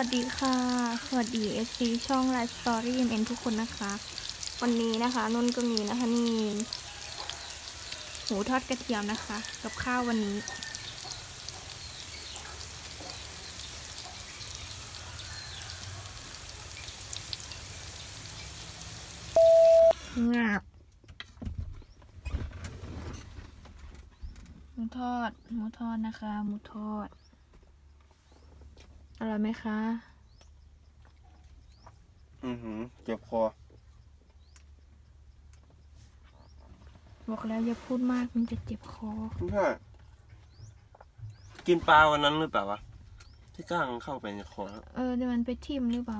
วัสดีค่ะ สวัสดีเอซีช่องไลฟ์สตอรี่เอ็นทุกคนนะคะ วันนี้นะคะนนท์ก็มีนะคะนี่หมูทอดกระเทียมนะคะ กับข้าววันนี้งับหมูทอด หมูทอดนะคะ หมูทอด อร่อยไหมคะ อือหือเจ็บคอ บอกแล้วอย่าพูดมากมันจะเจ็บคอคุณพ่อกินปลาวันนั้นหรือเปล่าวะ ที่ก้างเข้าไปในคอแล้วเออเดี๋ยวมันไปทิ่มหรือเปล่า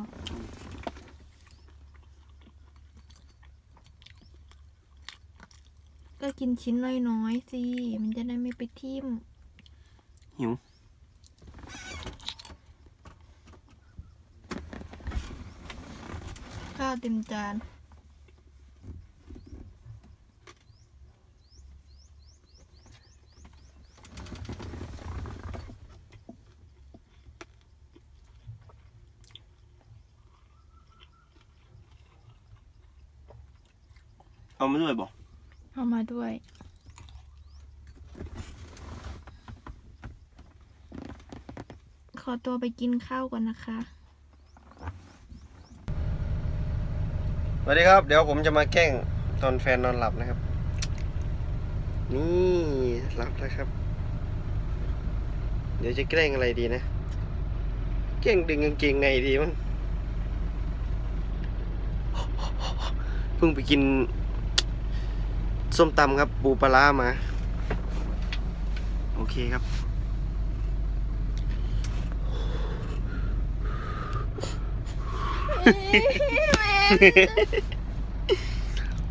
ก็กินชิ้นน้อยๆสิ มันจะได้ไม่ไปทิ่มหิว ข้าวเต็มจานเอามาด้วยบอกเอามาด้วย ขอตัวไปกินข้าวก่อนนะคะ สวัสดีครับ เดี๋ยวผมจะมาแกล้งตอนแฟนนอนหลับนะครับ นี่หลับแล้วครับ เดี๋ยวจะแกล้งอะไรดีนะ แกล้งดึงกางเกงในดีมั้งเพิ่งไปกิน ส้มตำครับ ปูปลามา โอเคครับ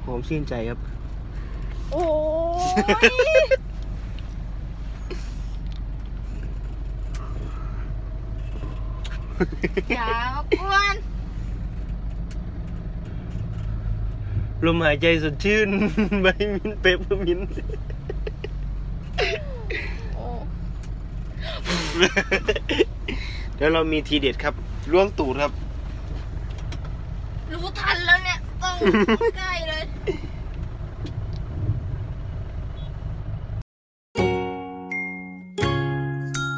หอมชื่นใจครับ โอ้ยอย่ามากวนลมหายใจสดชื่น ใบมินเปปเปอร์มินต์โอ้เดี๋ยวเรามีทีเด็ดครับล้วงตูดครับ รู้ทันแล้วเนี่ยต้องใกล้เลย